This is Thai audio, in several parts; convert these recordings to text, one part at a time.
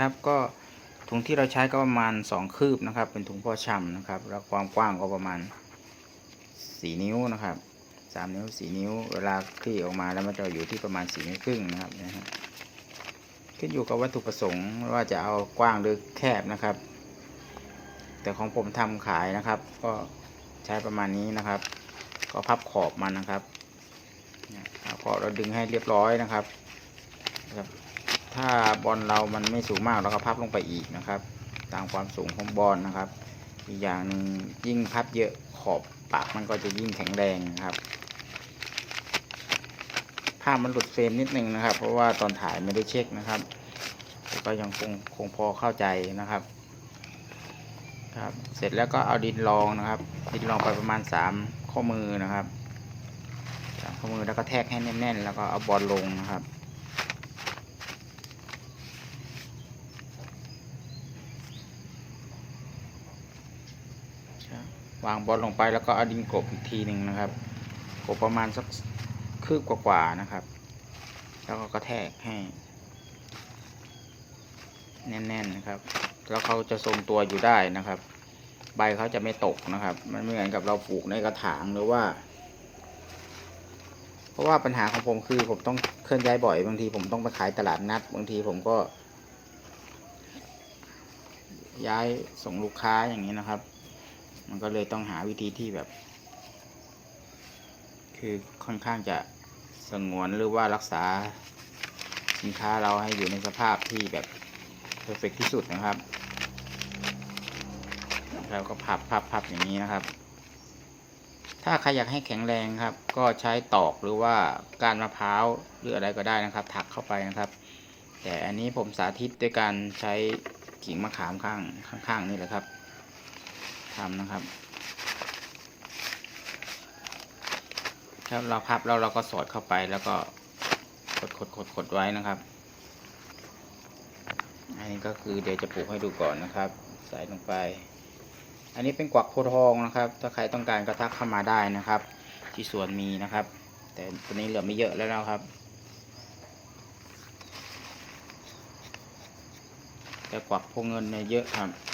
ครับ ก็ถุงที่เราใช้ก็ประมาณ 2 คืบนะครับ เป็นถุงพ่อช่ำนะครับ แล้วความกว้างก็ประมาณ 4 นิ้วนะครับ 3 นิ้ว 4 นิ้ว เวลาคลี่ออกมาแล้วมันจะอยู่ที่ประมาณ 4 นิ้วครึ่งนะครับนะฮะขึ้นอยู่กับวัตถุประสงค์ว่าจะเอากว้างหรือแคบนะครับ แต่ของผมทำขายนะครับ ก็ใช้ประมาณนี้นะครับ ก็พับขอบมันนะครับเนี่ยแล้วก็เราดึงให้เรียบร้อยนะครับ ถ้าบอลเรามันไม่สูงมากเราก็พับลงไปอีกนะครับ ตามความสูงของบอลนะครับ อีกอย่างหนึ่งยิ่งพับเยอะขอบปากมันก็จะยิ่งแข็งแรงนะครับภาพมันหลุดเฟรมนิดนึงนะครับ เพราะว่าตอนถ่ายไม่ได้เช็คนะครับก็ยังคงคงพอเข้าใจนะครับครับเสร็จแล้วก็เอาดินรองนะครับ ดินรองไปประมาณ 3 ข้อมือนะครับสามข้อมือแล้วก็แทกให้แน่นๆ แล้วก็เอาบอลลงนะครับ วางบอลลงไปแล้วก็เอาดินกลบอีกทีหนึ่งนะครับกลบประมาณสักคืบกว่าๆนะครับ แล้วก็กระแทกให้ แน่นๆนะครับ แล้วเขาจะทรงตัวอยู่ได้นะครับ ใบเขาจะไม่ตกนะครับ มันไม่เหมือนกับเราปลูกในกระถางหรือว่า เพราะว่าปัญหาของผมคือผมต้องเคลื่อนย้ายบ่อยบางทีผมต้องไปขายตลาดนัด บางทีผมก็ ย้ายส่งลูกค้าอย่างนี้นะครับ มันก็เลยต้องหาวิธีที่แบบ คือค่อนข้างจะสงวนหรือว่ารักษาสินค้าเราให้อยู่ในสภาพที่แบบเพอร์เฟกที่สุดนะครับแล้วก็พับพับพับอย่างนี้นะครับ ถ้าใครอยากให้แข็งแรงครับ ก็ใช้ตอกหรือว่าการมะพร้าวหรืออะไรก็ได้นะครับ ถักเข้าไปนะครับ แต่อันนี้ผมสาธิตด้วยการใช้กิ่งมะขามข้างข้างๆนี่แหละครับ ทำนะครับ ครับเราพับแล้วเราก็สอดเข้าไปแล้วก็กดกดกดกดไว้นะครับ อันนี้ก็คือเดี๋ยวจะปลูกให้ดูก่อนนะครับ ใส่ลงไป อันนี้เป็นกวักโพทองนะครับ ถ้าใครต้องการก็ทักเข้ามาได้นะครับ ที่สวนมีนะครับ แต่ตัวนี้เหลือไม่เยอะแล้วนะครับแต่กวักพวกเงินเนี่ยเยอะครับ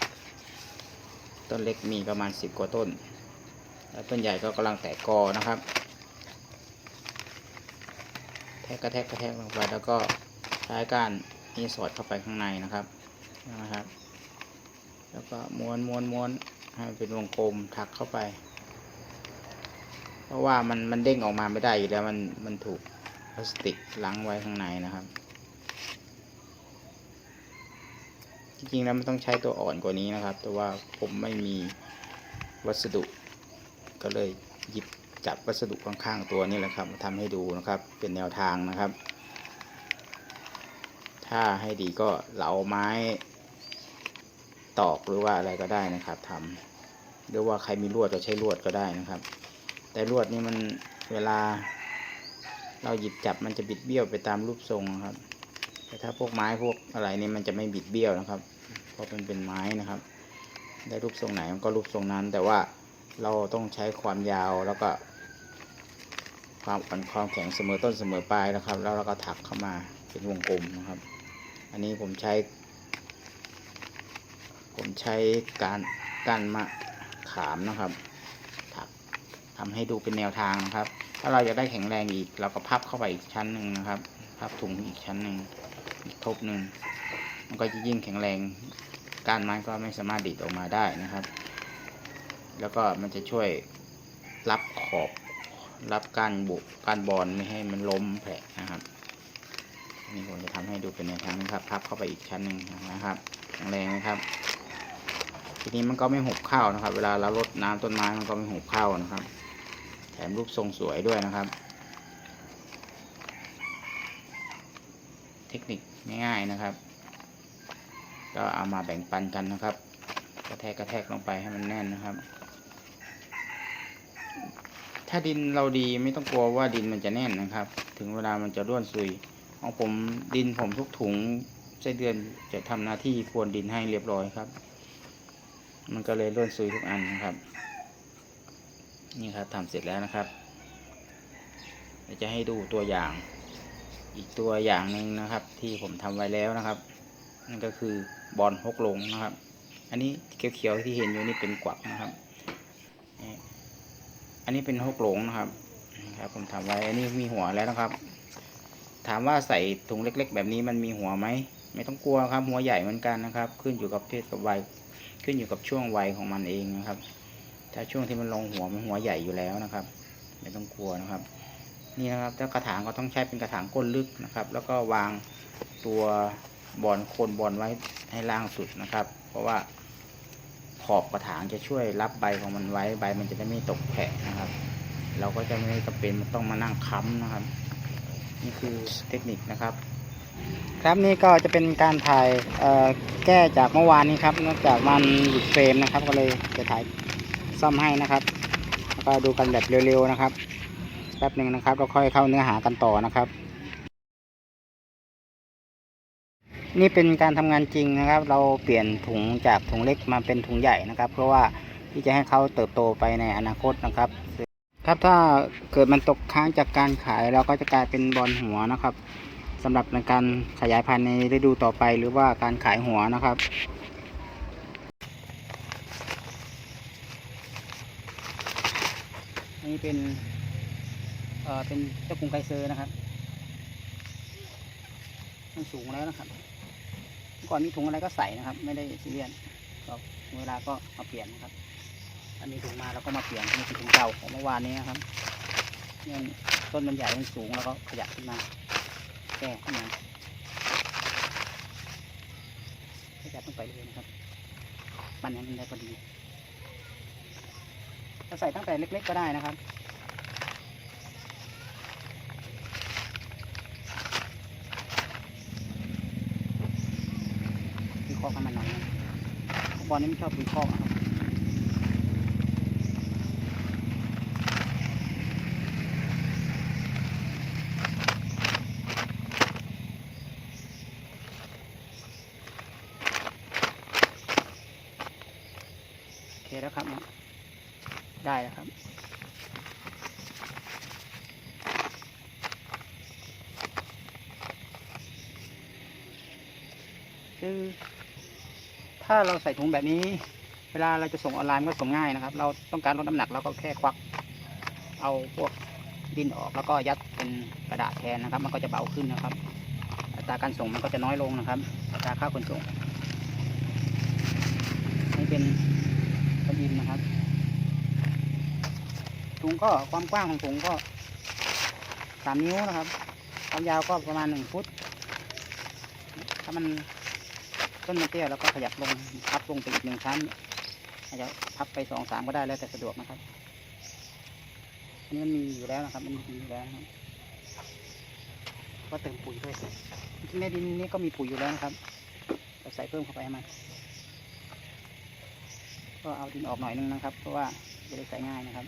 ต้นเล็กมีประมาณสิบกว่าต้น แล้วต้นใหญ่ก็กำลังแตกกอนะครับ แทกกระแทกกระแทกลงไปแล้วก็ใช้การนี่สอดเข้าไปข้างในนะครับนะครับ แล้วก็ม้วนม้วนม้วนให้มันเป็นวงกลมถักเข้าไป เพราะว่ามันมันเด้งออกมาไม่ได้อยู่แล้วมันมันถูกพลาสติกลังไว้ข้างในนะครับ จริงๆแล้วมันต้องใช้ตัวอ่อนกว่านี้นะครับ แต่ว่าผมไม่มีวัสดุ ก็เลยหยิบจับวัสดุข้างๆตัวนี้แหละครับมาทำให้ดูนะครับ เป็นแนวทางนะครับ ถ้าให้ดีก็เหลาไม้ตอกหรือว่าอะไรก็ได้นะครับทำหรือว่าใครมีลวดก็ใช้ลวดก็ได้นะครับ แต่ลวดนี่มันเวลา เราหยิบจับมันจะบิดเบี้ยวไปตามรูปทรงครับ แต่ถ้าพวกไม้พวกอะไรนี่มันจะไม่บิดเบี้ยวนะครับ เพราะมันเป็นไม้นะครับ ได้รูปทรงไหนมันก็รูปทรงนั้น แต่ว่าเราต้องใช้ความยาวแล้วก็ ความอ่อนความแข็งเสมอต้นเสมอปลายนะครับ แล้วเราก็ถักเข้ามาเป็นวงกลมนะครับ อันนี้ผมใช้ ผมใช้การการมะขามนะครับ ถักทำให้ดูเป็นแนวทางนะครับ ถ้าเราอยากได้แข็งแรงอีก เราก็พับเข้าไปอีกชั้นหนึ่งนะครับ พับถุงอีกชั้นหนึ่งอีกทบหนึ่ง มันก็จะยิ่งแข็งแรงก้ารไม้ก็ไม่สามารถดีดออกมาได้นะครับ แล้วก็มันจะช่วยรับขอบรับการบุกการบอลไม่ให้มันล้มแผลนะครับนี่ผมจะทำให้ดูเป็นแนทางนะครับพับเข้าไปอีกชั้นหนึ่งนะครับแข็งแรงนะครับ ทีนี้มันก็ไม่หุบเข้านะครับ เวลาเราลดน้ำต้นไม้มันก็ไม่หุบเข้านะครับ แถมรูปทรงสวยด้วยนะครับ เทคนิคง่ายๆนะครับ ก็เอามาแบ่งปันกันนะครับ กระแทกกระแทกลงไปให้มันแน่นนะครับ ถ้าดินเราดีไม่ต้องกลัวว่าดินมันจะแน่นนะครับ ถึงเวลามันจะร่วนซุยของผมดินผมทุกถุงไส้เดือนจะทำหน้าที่พรวนดินให้เรียบร้อยครับ มันก็เลยร่วนซุยทุกอันนะครับ นี่ครับทำเสร็จแล้วนะครับจะให้ดูตัวอย่าง อีกตัวอย่างหนึ่งนะครับ ที่ผมทำไว้แล้วนะครับ นั่นก็คือ บอลฮกลงนะครับ อันนี้เขียวๆที่เห็นอยู่นี่เป็นกวักนะครับ อันนี้เป็นฮกหลงนะครับครับผมทำไว้อันนี้มีหัวแล้วนะครับ ถามว่าใส่ถุงเล็ก ๆ แบบนี้มันมีหัวไหมไม่ต้องกลัวครับ หัวใหญ่เหมือนกันนะครับ ขึ้นอยู่กับเพศกับวัยขึ้นอยู่กับช่วงวัยของมันเองนะครับ ถ้าช่วงที่มันลงหัวมันหัวใหญ่อยู่แล้วนะครับ ไม่ต้องกลัวนะครับ นี่นะครับถ้ากระถางก็ต้องใช้เป็นกระถางก้นลึกนะครับ แล้วก็วางตัว บอลโคนบอลไว้ให้ล่างสุดนะครับ เพราะว่าขอบกระถางจะช่วยรับใบของมันไว้ใบมันจะได้ไม่ตกแผะนะครับ เราก็จะไม่จำเป็นต้องมานั่งค้ำนะครับ นี่คือเทคนิคนะครับ ครับนี่ก็จะเป็นการถ่ายแก้จากเมื่อวานนี้ครับเนื่องจากมันหลุดเฟรมนะครับ ก็เลยจะถ่ายซ่อมให้นะครับแล้วก็ดูกันแบบเร็วๆนะครับแป๊บหนึ่งนะครับเราค่อยเข้าเนื้อหากันต่อนะครับ นี่เป็นการทำงานจริงนะครับ เราเปลี่ยนถุงจากถุงเล็กมาเป็นถุงใหญ่นะครับ เพราะว่าที่จะให้เขาเติบโตไปในอนาคตนะครับ ครับถ้าเกิดมันตกค้างจากการขายเราก็จะกลายเป็นบอลหัวนะครับสำหรับในการขยายพันธุ์ในฤดูต่อไปหรือว่าการขายหัวนะครับอันนี้เป็นเอ่อเป็นเจ้ากรุงไกเซอร์นะครับ มันสูงแล้วนะครับ ก่อนมีถุงอะไรก็ใส่นะครับ ไม่ได้ซีเรียสก็เวลาก็มาเปลี่ยนนะครับถ้ามีถุงมาแล้วก็มาเปลี่ยนเป็นถุงเก่าของเมื่อวานนี้นะครับเนี่ยต้นมันใหญ่มันสูงแล้วก็ขยับขึ้นมาแก้ขึ้นมาขยับขึ้นไปเลยนะครับมันให้มันได้พอดีจะใส่ตั้งแต่เล็ก ๆก็ได้นะครับ มีข้อกันมาหน่อยบอลนี่ไม่ชอบมีข้อนะครับโอเคแล้วครับ ได้แล้วครับคือ ถ้าเราใส่ถุงแบบนี้ เวลาเราจะส่งออนไลน์มันก็ส่งง่ายนะครับ เราต้องการลดน้ำหนักเราก็แค่ควัก เอาพวกดินออกแล้วก็ยัดเป็นกระดาษแทนนะครับ มันก็จะเบาขึ้นนะครับ อัตราการส่งมันก็จะน้อยลงนะครับ อัตราค่าขนส่งนี่เป็นกระดินนะครับถุงก็ความกว้างของถุงก็สามนิ้วนะครับความยาวก็ประมาณหนึ่งฟุต ถ้ามัน ต้นมันเตี้ยแล้วก็ขยับลงพับลงไปอีกหนึ่งชั้นอาจจะพับไปสองสามก็ได้แล้วแต่สะดวกนะครับอันนี้มันมีอยู่แล้วนะครับ มันมีอยู่แล้วนะครับก็เติมปุ๋ยด้วยจริงๆในดินนี้ก็มีปุ๋ยอยู่แล้วนะครับเราใส่เพิ่มเข้าไปให้มันก็เอาดินออกหน่อยนึงนะครับ เพราะว่าจะได้ใส่ง่ายนะครับ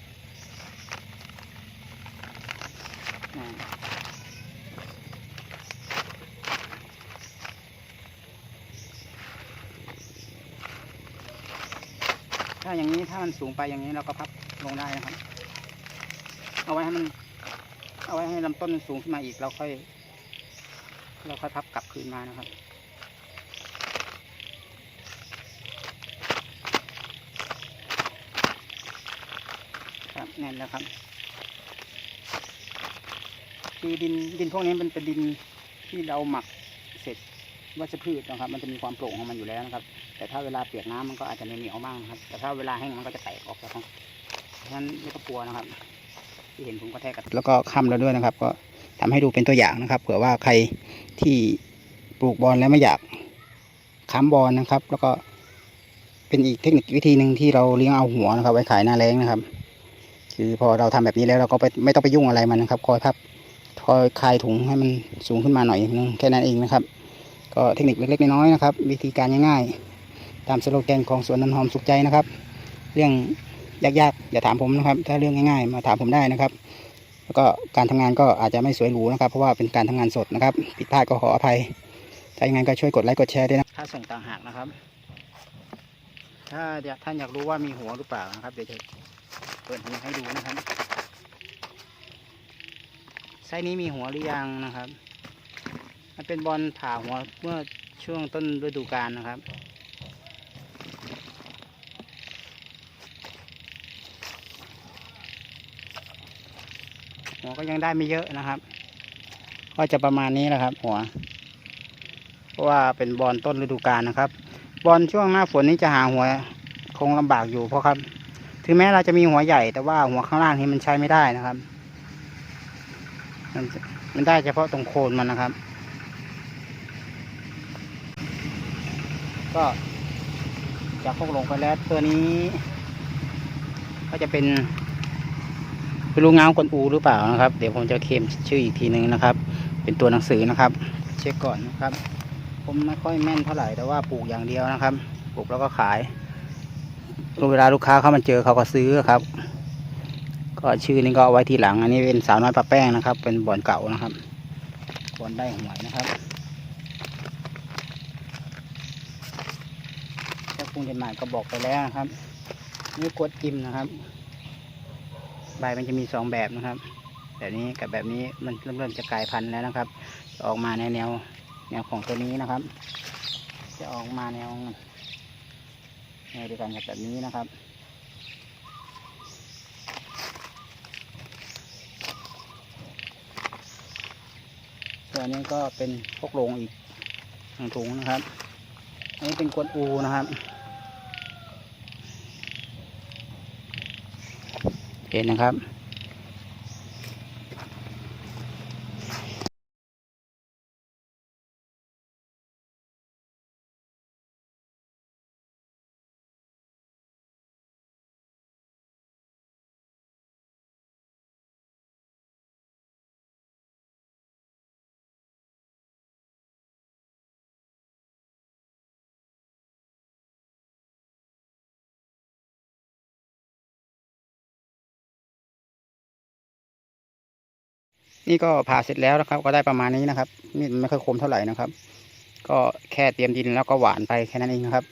ถ้าอย่างนี้ถ้ามันสูงไปอย่างนี้เราก็พับลงได้นะครับ เอาไว้ให้มัน เอาไว้ให้ลำต้นมันสูงขึ้นมาอีกเราค่อย เราค่อยพับกลับคืนมานะครับครับแน่นแล้วครับ คือดินดินพวกนี้มันเป็นดินที่เราหมักเสร็จ วัชพืชนะครับ มันจะมีความโปร่งของมันอยู่แล้วนะครับ แต่ถ้าเวลาเปียกน้ำมันก็อาจจะเหนียวๆบ้างนะครับ แต่ถ้าเวลาแห้งมันก็จะแตกออกแล้วครับเพราะฉะนั้นไม่ต้องกลัวนะครับ ที่เห็นผมก็แทกกับแล้วก็ค้ำแล้วด้วยนะครับ ก็ทำให้ดูเป็นตัวอย่างนะครับ เผื่อว่าใครที่ปลูกบอลแล้วไม่อยากค้ำบอลนะครับ แล้วก็เป็นอีกเทคนิควิธีหนึ่งที่เราเลี้ยงเอาหัวนะครับ ไว้ขายหน้าแรงนะครับ คือพอเราทำแบบนี้แล้วเราก็ไปไม่ต้องไปยุ่งอะไรมันนะครับ คอยพับคอยคลายถุงให้มันสูงขึ้นมาหน่อยนึงแค่นั้นเองนะครับ ก็เทคนิคเล็กๆน้อยๆนะครับ วิธีการง่ายๆ ตามสโลแกนของสวนนันหอมสุขใจนะครับ เรื่องยากๆอย่าถามผมนะครับ ถ้าเรื่องง่ายๆ มาถามผมได้นะครับ แล้วก็การทำงานก็อาจจะไม่สวยหรูนะครับ เพราะว่าเป็นการทำงานสดนะครับ ผิดพลาดก็ขออภัย ถ้าอย่างนั้นก็ช่วยกดไลค์กดแชร์ด้วยนะค่าส่งต่างหากนะครับ ถ้าอยากท่านอยากรู้ว่ามีหัวหรือเปล่านะครับ เดี๋ยวจะเปิดหัวให้ดูนะครับไส้นี้มีหัวหรือยังนะครับ มันเป็นบอลผ่าหัวเมื่อช่วงต้นฤดูกาลนะครับ หัวก็ยังได้ไม่เยอะนะครับ ก็จะประมาณนี้แหละครับ หัว เพราะว่าเป็นบอลต้นฤดูกาลนะครับ บอลช่วงหน้าฝนนี้จะหาหัวคงลำบากอยู่เพราะครับ ถึงแม้เราจะมีหัวใหญ่แต่ว่าหัวข้างล่างนี้มันใช้ไม่ได้นะครับ มันได้เฉพาะตรงโคนมันนะครับ ก็จากพวกลงไปแล้วตัวนี้ ก็จะเป็นไม่รู้เงากวนอูหรือเปล่านะครับ เดี๋ยวผมจะเคลมชื่ออีกทีหนึ่งนะครับ เป็นตัวหนังสือนะครับ เช็คก่อนนะครับ ผมไม่ค่อยแม่นเท่าไหร่แต่ว่าปลูกอย่างเดียวนะครับ ปลูกแล้วก็ขายเวลาลูกค้าเขามาเจอเขาก็ซื้อครับ ก็ชื่อนี้ก็เอาไว้ทีหลัง อันนี้เป็นสาวน้อยปลาแป้งนะครับ เป็นบ่อนเก่านะครับบ่อนได้หวยนะครับ ถ้งจดหมายก็บอกไปแล้วนะครับนี่กดจิ้มนะครับ ใบมันจะมีสองแบบนะครับ แบบนี้กับแบบนี้มันเริ่มเริ่มจะกลายพันธุ์แล้วนะครับ ออกมาในแนวแนวของตัวนี้นะครับ จะออกมาแนวแนวเดียวกันกับแบบนี้นะครับส่วนี้ก็เป็นพกโรงอีกหนึ่งถุงนะครับอันนี้เป็นกวนอูนะครับ เห็นนะครับ นี่ก็ผ่าเสร็จแล้วนะครับ ก็ได้ประมาณนี้นะครับมีดมันไม่ค่อยคมเท่าไหร่นะครับ ก็แค่เตรียมดินแล้วก็หวานไปแค่นั้นเองนะครับ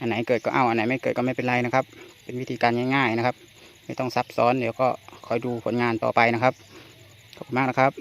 อันไหนเกิดก็เอาอันไหนไม่เกิดก็ไม่เป็นไรนะครับ เป็นวิธีการง่ายๆนะครับ ไม่ต้องซับซ้อนเดี๋ยวก็คอยดูผลงานต่อไปนะครับขอบคุณมากนะครับ